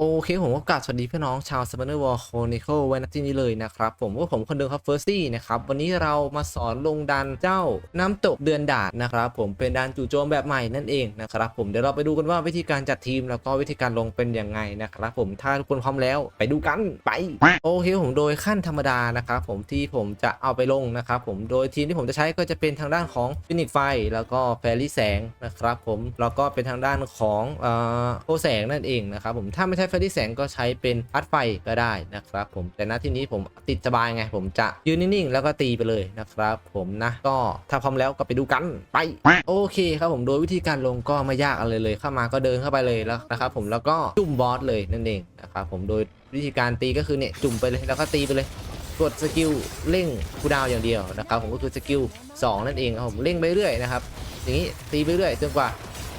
โอเคผมก็กราบสวัสดีพี่น้องชาว s p a n n e r War Chronicle ไว้ณที่นี้เลยนะครับ ผมก็ผมคนเดิมครับ Firsty นะครับ วันนี้เรามาสอนลงดันเจ้าน้ำตกเดือนดาดนะครับผมเป็นดันจู่โจมแบบใหม่นั่นเองนะครับผมเดี๋ยวเราไปดูกันว่าวิธีการจัดทีมแล้วก็วิธีการลงเป็นยังไงนะครับผมถ้าทุกคนพร้อมแล้วไปดูกันไปโอเคผมโดยขั้นธรรมดานะครับผมที่ผมจะเอาไปลงนะครับผมโดยทีมที่ผมจะใช้ก็จะเป็นทางด้านของฟินิกไฟ แล้วก็แฟรี่แสงนะครับผมแล้วก็เป็นทางด้านของเอ่อโอแสงนั่นเองนะครับผมถ้าไม่ใช่แฟรี่แสงก็ใช้เป็นพัดไฟก็ได้นะครับผมแต่ณที่นี้ผมติดสบายไง ผมจะยืนนิ่งๆ แล้วก็ตีไปเลยนะครับผมนะก็ถ้าพร้อมแล้วก็ไปดูกันไปโอเคครับผมโดยวิธีการลงก็ไม่ยากอะไรเลยเข้ามาก็เดินเข้าไปเลยแล้วนะครับผมแล้วก็จุ่มบอสเลยนั่นเองนะครับผมโดยวิธีการตีก็คือเนี่ยจุ่มไปเลยแล้วก็ตีไปเลยกดสกิลเร่งคูดาวอย่างเดียวนะครับผมก็คือสกิล2นั่นเองครับผมเร่งไปเรื่อยนะครับอย่างนี้ตีไปเรื่อยจนกว่า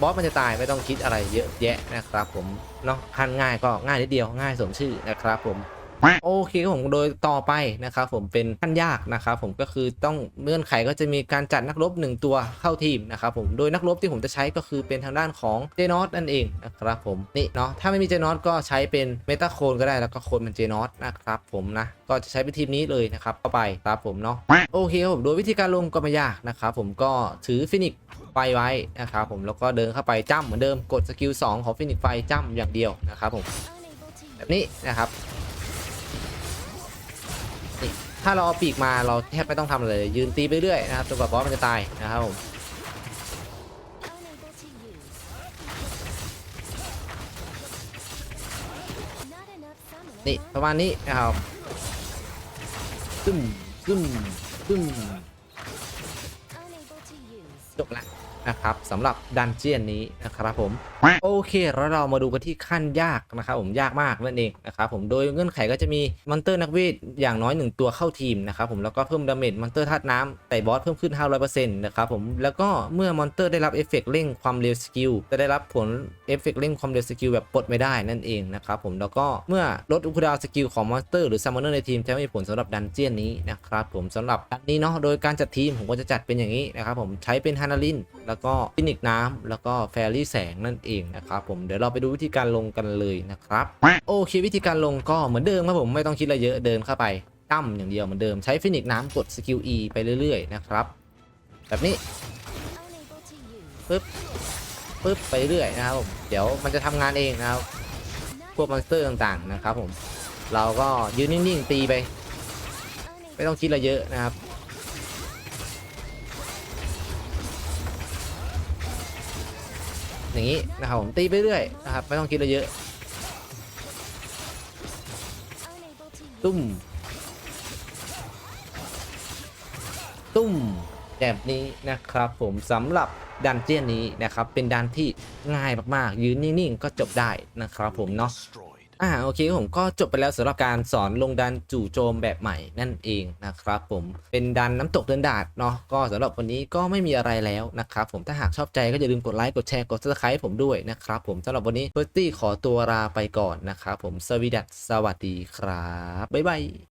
บอสมันจะตายไม่ต้องคิดอะไรเยอะแยะนะครับผมเนาะพันง่ายก็ง่ายนิดเดียวง่ายสมชื่อนะครับผม โอเคผมโดยต่อไปนะครับผมเป็นขั้นยากนะครับผมก็คือต้องเงื่อนไขก็จะมีการจัดนักรบหนึ่งตัวเข้าทีมนะครับผมโดยนักรบที่ผมจะใช้ก็คือเป็นทางด้านของเจนอสนั่นเองนะครับผมนี่เนาะถ้าไม่มีเจนอสก็ใช้เป็นเมตาโคนก็ได้แล้วก็โคนเป็นเจนอสนะครับผมนะก็จะใช้เป็นทีมนี้เลยนะครับเข้าไปครับผมเนาะโอเคครับผมโดยวิธีการลงก็ไม่ยากนะครับผมก็ถือฟินิกไฟไว้นะครับผมแล้วก็เดินเข้าไปจ้ำเหมือนเดิมกดสกิล2ของฟินิกไฟจ้ำอย่างเดียวนะครับผมแบบนี้นะครับ ถ้าเราเอาปีกมาเราแทบไม่ต้องทำอะไรเลย ยืนตีไปเรื่อยนะครับจนกว่าบอสมันจะตายนะครับผมนี่ประมาณนี้นะครับซึมซึมซึม จบละนะครับสำหรับดันเจียนนี้นะครับผมโอเคแล้วเรามาดูกันที่ขั้นยากนะครับผมยากมากนั่นเองนะครับผมโดยเงื่อนไขก็จะมีมอนเตอร์นักเวทอย่างน้อย 1 ตัวเข้าทีมนะครับผมแล้วก็เพิ่มดาเมจมอนเตอร์ธาตุน้ำแต่บอสเพิ่มขึ้น 500%นะครับผมแล้วก็เมื่อมอนเตอร์ได้รับเอฟเฟกต์เร่งความเร็วสกิลจะได้รับผลเอฟเฟกต์เร่งความเร็วสกิลแบบปลดไม่ได้นั่นเองนะครับผมแล้วก็เมื่อลดอุปดาวสกิลของมอนสเตอร์หรือซัมมอนเนอร์ในทีมจะไม่มีผลสำหรับดันเจียนนี้นะครับผมสำหรับดันนี้เนาะโดยการจัดทีมผมก็จะจัดเป็นอย่างนี้นะครับผมใช้เป็นฮานาลิน แล้วก็ฟินิกน้ำแล้วก็แฟรี่แสงนั่นเองนะครับผมเดี๋ยวเราไปดูวิธีการลงกันเลยนะครับโอเควิธีการลงก็เหมือนเดิมครับผมไม่ต้องคิดอะไรเยอะเดินเข้าไปตั้มอย่างเดียวเหมือนเดิมใช้ฟินิกน้ำกดสกิล E ไปเรื่อยๆนะครับแบบนี้ปึ๊บปึ๊บไปเรื่อยนะครับผมเดี๋ยวมันจะทำงานเองนะครับพวกมอนสเตอร์ต่างๆนะครับผมเราก็ยืนนิ่งๆตีไป ไม่ต้องคิดอะไรเยอะนะครับ อย่างนี้นะครับผมตีไปเรื่อยนะครับไม่ต้องคิดอะไรเยอะตุ้มตุ้มแบบนี้นะครับผมสำหรับดันเจี้ยนนี้นะครับเป็นดันที่ง่ายมากๆยืนนิ่งๆก็จบได้นะครับผมเนาะ อ่าโอเคผมก็จบไปแล้วสำหรับการสอนลงดันจู่โจมแบบใหม่นั่นเองนะครับผมเป็นดันน้ำตกเดินดาดเนาะก็สำหรับวันนี้ก็ไม่มีอะไรแล้วนะครับผมถ้าหากชอบใจก็อย่าลืมกดไลค์กดแชร์กดซับสไครต์ผมด้วยนะครับผมสำหรับวันนี้เฟิร์ตี้ขอตัวลาไปก่อนนะครับผมสวีดัสสวัสดีครับบ๊ายบาย